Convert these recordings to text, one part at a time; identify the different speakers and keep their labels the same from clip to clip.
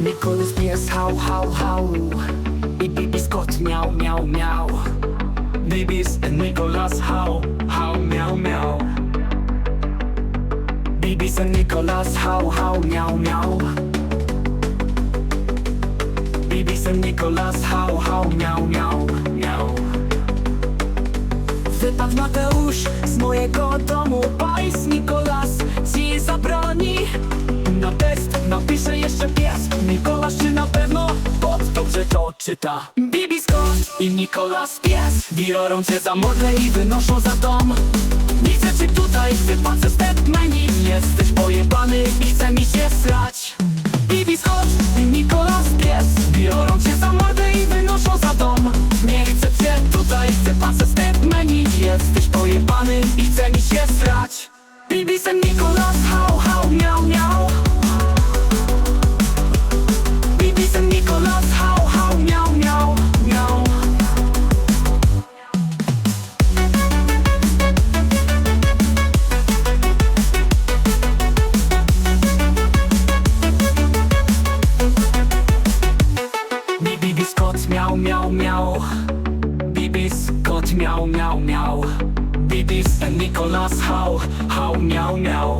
Speaker 1: Nicholas pies hał, hał, hał Bibi Scott miał, miał, miał Bibis and Nicholas hał, hał, miał, miał Bibis and Nicholas hał, hał, miał, miał Bibis and Nicholas hał, miał, miał, miał z mojego domu. Pajs Nikolas ci zabroni. Na test napisze jeszcze pies. Nikolas czy na pewno? Bot dobrze to czyta. Bibi Scott i Nikolas pies. Biorą cię za mordę i wynoszą za dom. Widzę cię tutaj, wypłacę Jesteś pojebany i chce mi się srać Bibi sen Nikolas, hał, hał, miał, miał. Bibi sen Nikolas, hał, hał, miał, miał, miał. Bibi Scott miał, miał, miał miał, miał, miał Bibi and Nicholas hał, hał, miał, miał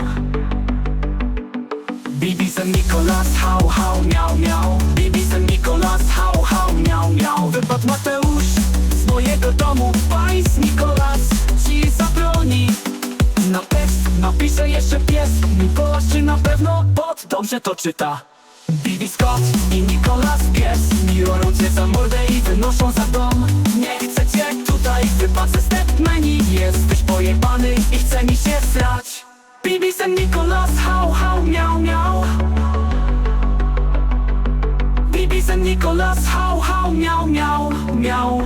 Speaker 1: Bibi and Nicholas hał, hał, miał, miał Bibi and Nicholas hał, hał, miał, miał Wypadł Mateusz z mojego domu. Pajs Nicholas ci zabroni. Na tekst napisze jeszcze pies. Nikolas czy na pewno bot dobrze to czyta? Bibi Scott i Nikolas pies. Biorą cię za mordę i wynoszą za dom. Nie i chce mi się srać Bibi sen Nikolas, hał, hał, miał, miał Bibi sen Nikolas, hał, hał, miał, miał, miał